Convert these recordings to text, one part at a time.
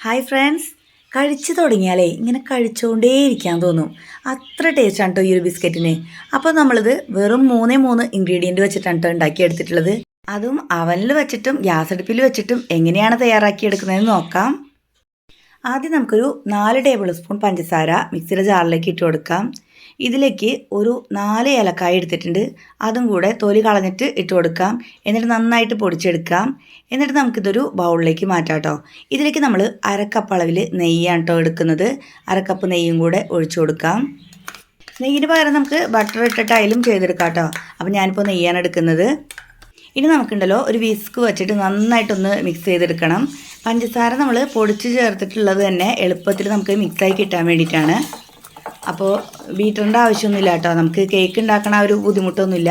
Hi friends കഴിച്ചു തുടങ്ങിയാലേ ഇങ്ങനെ കഴിച്ചുകൊണ്ടേയിരിക്കാൻ തോന്നും. അത്ര ടേസ്റ്റാണ് കേട്ടോ ഈ ഒരു ബിസ്ക്കറ്റിന്. അപ്പോൾ നമ്മളിത് വെറും മൂന്നേ മൂന്ന് ഇൻഗ്രീഡിയന്റ് വെച്ചിട്ടാണ് കേട്ടോ ഉണ്ടാക്കിയെടുത്തിട്ടുള്ളത്. അതും അവനിൽ വെച്ചിട്ടും ഗ്യാസ് അടുപ്പിൽ വെച്ചിട്ടും എങ്ങനെയാണ് തയ്യാറാക്കിയെടുക്കുന്നതെന്ന് നോക്കാം. ആദ്യം നമുക്കൊരു നാല് ടേബിൾ സ്പൂൺ പഞ്ചസാര മിക്സിയുടെ ജാറിലേക്ക് ഇട്ട് കൊടുക്കാം. ഇതിലേക്ക് ഒരു നാല് ഏലക്കായ എടുത്തിട്ടുണ്ട്. അതും കൂടെ തൊലി കളഞ്ഞിട്ട് ഇട്ട് കൊടുക്കാം. എന്നിട്ട് നന്നായിട്ട് പൊടിച്ചെടുക്കാം. എന്നിട്ട് നമുക്കിതൊരു ബൗളിലേക്ക് മാറ്റാം കേട്ടോ ഇതിലേക്ക് നമ്മൾ അരക്കപ്പ് അളവിൽ നെയ്യാണ് കേട്ടോ എടുക്കുന്നത്. അരക്കപ്പ് നെയ്യും കൂടെ ഒഴിച്ചു കൊടുക്കാം. നെയ്യിന് പകരം നമുക്ക് ബട്ടർ ഇട്ടിട്ടായാലും ചെയ്തെടുക്കാം കേട്ടോ അപ്പോൾ ഞാനിപ്പോൾ നെയ്യാണ് എടുക്കുന്നത്. ഇനി നമുക്കുണ്ടല്ലോ ഒരു വിസ്ക് വെച്ചിട്ട് നന്നായിട്ടൊന്ന് മിക്സ് ചെയ്തെടുക്കണം. പഞ്ചസാര നമ്മൾ പൊടിച്ച് ചേർത്തിട്ടുള്ളത് തന്നെ എളുപ്പത്തിൽ നമുക്ക് മിക്സായി കിട്ടാൻ വേണ്ടിയിട്ടാണ്. അപ്പോൾ ബീറ്ററിന്റെ ആവശ്യമൊന്നുമില്ല കേട്ടോ. നമുക്ക് കേക്ക് ഉണ്ടാക്കണ ഒരു ബുദ്ധിമുട്ടൊന്നുമില്ല.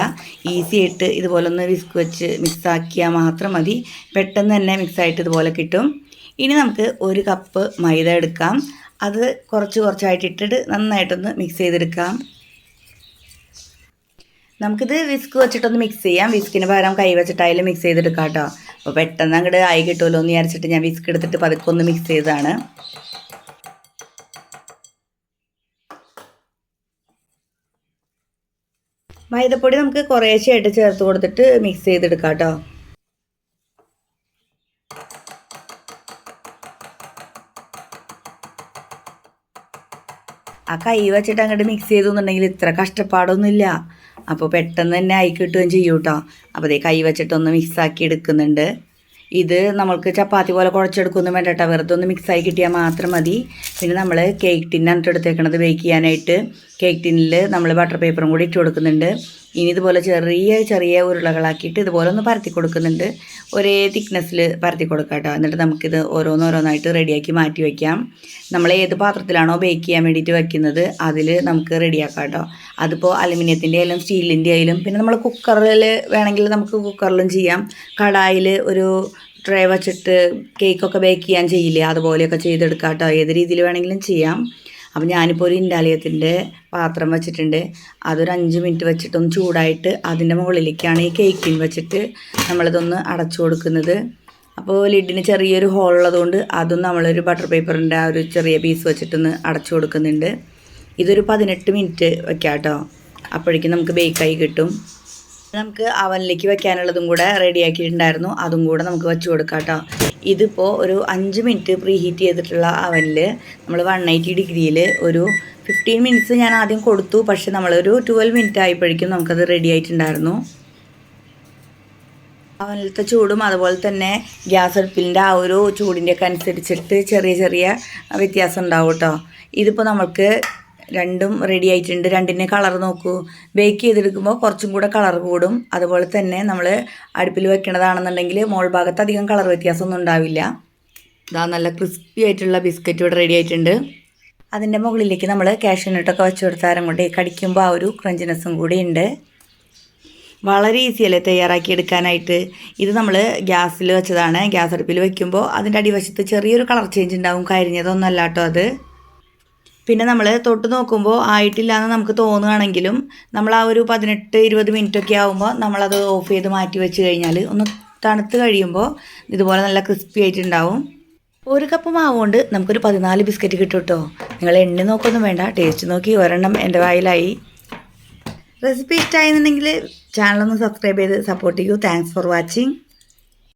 ഈസി ആയിട്ട് ഇതുപോലെ ഒന്ന് വിസ്ക് വെച്ച് മിക്സാക്കിയാൽ മാത്രം മതി. പെട്ടെന്ന് തന്നെ മിക്സായിട്ട് ഇതുപോലെ കിട്ടും. ഇനി നമുക്ക് ഒരു കപ്പ് മൈദ എടുക്കാം. അത് കുറച്ച് കുറച്ചായിട്ട് ഇട്ടിട്ട് നന്നായിട്ടൊന്ന് മിക്സ് ചെയ്തെടുക്കാം. നമുക്കിത് വിസ്ക് വെച്ചിട്ടൊന്ന് മിക്സ് ചെയ്യാം. വിസ്കിന് പകരം കൈ വെച്ചിട്ടായാലും മിക്സ് ചെയ്തെടുക്കാം കേട്ടോ. അപ്പോൾ പെട്ടെന്ന് അങ്ങോട്ട് ആയി കിട്ടുമല്ലോ എന്ന് വിചാരിച്ചിട്ട് ഞാൻ വിസ്ക് എടുത്തിട്ട് പതുക്കെ ഒന്ന് മിക്സ് ചെയ്തതാണ്. മൈദപ്പൊടി നമുക്ക് കുറേശ്ശെയായിട്ട് ചേർത്ത് കൊടുത്തിട്ട് മിക്സ് ചെയ്തെടുക്കാം കേട്ടോ. ആ കൈ വെച്ചിട്ട് അങ്ങോട്ട് മിക്സ് ചെയ്തെന്നുണ്ടെങ്കിൽ ഇത്ര കഷ്ടപ്പാടൊന്നുമില്ല. അപ്പോൾ പെട്ടെന്ന് തന്നെ ആയി കിട്ടുകയും ചെയ്യും അപ്പോൾ അതേ കൈ വെച്ചിട്ടൊന്ന് മിക്സാക്കി എടുക്കുന്നുണ്ട്. ഇത് നമ്മൾക്ക് ചപ്പാത്തി പോലെ കുഴച്ചെടുക്കൊന്നും വേണ്ട വെറുതെ ഒന്ന് മിക്സായി കിട്ടിയാൽ മാത്രം മതി. പിന്നെ നമ്മൾ കേക്ക് ടിന്നാണ് എടുത്തേക്കണത്. ബേക്ക് ചെയ്യാനായിട്ട് കേക്ക് ടിന്നിൽ നമ്മൾ ബട്ടർ പേപ്പറും കൂടി ഇട്ട് കൊടുക്കുന്നുണ്ട്. ഇനി ഇതുപോലെ ചെറിയ ചെറിയ ഉരുളകളാക്കിയിട്ട് ഇതുപോലെ ഒന്ന് പരത്തി കൊടുക്കുന്നുണ്ട്. ഒരേ തിക്നെസ്സിൽ പരത്തി കൊടുക്കാം കേട്ടോ. എന്നിട്ട് നമുക്കിത് ഓരോന്നോരോന്നായിട്ട് റെഡിയാക്കി മാറ്റി വയ്ക്കാം നമ്മൾ ഏത് പാത്രത്തിലാണോ ബേക്ക് ചെയ്യാൻ വേണ്ടിയിട്ട് വയ്ക്കുന്നത് അതിൽ നമുക്ക് റെഡിയാക്കാം കേട്ടോ. അതിപ്പോൾ അലുമിനിയത്തിന്റെ ആയാലും സ്റ്റീലിന്റെ ആയാലും പിന്നെ നമ്മൾ കുക്കറിൽ വേണമെങ്കിൽ നമുക്ക് കുക്കറിലും ചെയ്യാം. കടായിൽ ഒരു ട്രേ വച്ചിട്ട് കേക്കൊക്കെ ബേക്ക് ചെയ്യാൻ ചെയ്യില്ലേ അതുപോലെയൊക്കെ ചെയ്തെടുക്കാം കേട്ടോ. ഏത് രീതിയിൽ വേണമെങ്കിലും ചെയ്യാം. അപ്പോൾ ഞാനിപ്പോൾ ഒരു ഇൻഡാലിയത്തിന്റെ പാത്രം വെച്ചിട്ടുണ്ട്. അതൊരു അഞ്ച് മിനിറ്റ് വെച്ചിട്ടൊന്ന് ചൂടായിട്ട് അതിന്റെ മുകളിലേക്കാണ് ഈ കേക്കിൻ വെച്ചിട്ട് നമ്മളിതൊന്ന് അടച്ചു കൊടുക്കുന്നത്. അപ്പോൾ ലിഡിന് ചെറിയൊരു ഹോൾ ഉള്ളതുകൊണ്ട് അതും നമ്മളൊരു ബട്ടർ പേപ്പറിന്റെ ആ ഒരു ചെറിയ പീസ് വെച്ചിട്ടൊന്ന് അടച്ചു കൊടുക്കുന്നുണ്ട്. ഇതൊരു പതിനെട്ട് മിനിറ്റ് വെക്കാം കേട്ടോ അപ്പോഴേക്കും നമുക്ക് ബേക്കായി കിട്ടും. നമുക്ക് അവനിലേക്ക് വെക്കാനുള്ളതും കൂടെ റെഡിയാക്കിയിട്ടുണ്ടായിരുന്നു അതും കൂടെ നമുക്ക് വെച്ച് കൊടുക്കാം കേട്ടോ ഇതിപ്പോൾ ഒരു അഞ്ച് മിനിറ്റ് പ്രീ ഹീറ്റ് ചെയ്തിട്ടുള്ള അവനിൽ നമ്മൾ വൺ എയ്റ്റി ഡിഗ്രിയിൽ ഒരു ഫിഫ്റ്റീൻ മിനിറ്റ്സ് ഞാൻ ആദ്യം കൊടുത്തു. പക്ഷെ നമ്മളൊരു ട്വൽവ് മിനിറ്റ് ആയപ്പോഴേക്കും നമുക്കത് റെഡി ആയിട്ടുണ്ടായിരുന്നു. അവനിലത്തെ ചൂടും അതുപോലെ തന്നെ ഗ്യാസ് അടുപ്പിന്റെ ആ ഒരു ചൂടിന്റെയൊക്കെ അനുസരിച്ചിട്ട് ചെറിയ ചെറിയ വ്യത്യാസം ഉണ്ടാവും കേട്ടോ ഇതിപ്പോൾ നമുക്ക് രണ്ടും റെഡി ആയിട്ടുണ്ട്. രണ്ടിന്റെ കളർ നോക്കൂ. ബേക്ക് ചെയ്തെടുക്കുമ്പോൾ കുറച്ചും കൂടെ കളർ കൂടും. അതുപോലെ തന്നെ നമ്മൾ അടുപ്പിൽ വെക്കണതാണെന്നുണ്ടെങ്കിൽ മോൾ ഭാഗത്ത് അധികം കളർ വ്യത്യാസമൊന്നും ഉണ്ടാവില്ല. ഇതാ നല്ല ക്രിസ്പി ആയിട്ടുള്ള ബിസ്ക്കറ്റ് ഇവിടെ റെഡി ആയിട്ടുണ്ട്. അതിന്റെ മുകളിലേക്ക് നമ്മൾ കാഷ്യൂനട്ടൊക്കെ വെച്ച് കൊടുത്താരം കൊണ്ട് കടിക്കുമ്പോൾ ആ ഒരു ക്രഞ്ചിനെസ്സും കൂടി ഉണ്ട്. വളരെ ഈസിയല്ലേ തയ്യാറാക്കി എടുക്കാനായിട്ട്? ഇത് നമ്മൾ ഗ്യാസിൽ വെച്ചതാണ്. ഗ്യാസ് അടുപ്പിൽ വെക്കുമ്പോൾ അതിന്റെ അടിവശത്ത് ചെറിയൊരു കളർ ചേഞ്ച് ഉണ്ടാവും. കരിഞ്ഞതൊന്നും അല്ലാട്ടോ അത്. പിന്നെ നമ്മൾ തൊട്ട് നോക്കുമ്പോൾ ആയിട്ടില്ല എന്ന് നമുക്ക് തോന്നുകയാണെങ്കിലും നമ്മൾ ആ ഒരു പതിനെട്ട് ഇരുപത് മിനിറ്റ് ഒക്കെ ആകുമ്പോൾ നമ്മളത് ഓഫ് ചെയ്ത് മാറ്റി വെച്ച് കഴിഞ്ഞാൽ ഒന്ന് തണുത്ത് കഴിയുമ്പോൾ ഇതുപോലെ നല്ല ക്രിസ്പി ആയിട്ടുണ്ടാവും. ഒരു കപ്പ് മാവ് കൊണ്ട് നമുക്കൊരു പതിനാല് ബിസ്ക്കറ്റ് കിട്ടും കേട്ടോ നിങ്ങൾ എണ്ണ നോക്കൊന്നും വേണ്ട ടേസ്റ്റ് നോക്കി ഒരെണ്ണം എന്റെ വായിലായി. റെസിപ്പി ഇഷ്ടമായിരുന്നുണ്ടെങ്കിൽ ചാനലൊന്ന് സബ്സ്ക്രൈബ് ചെയ്ത് സപ്പോർട്ട് ചെയ്യൂ. Thanks for watching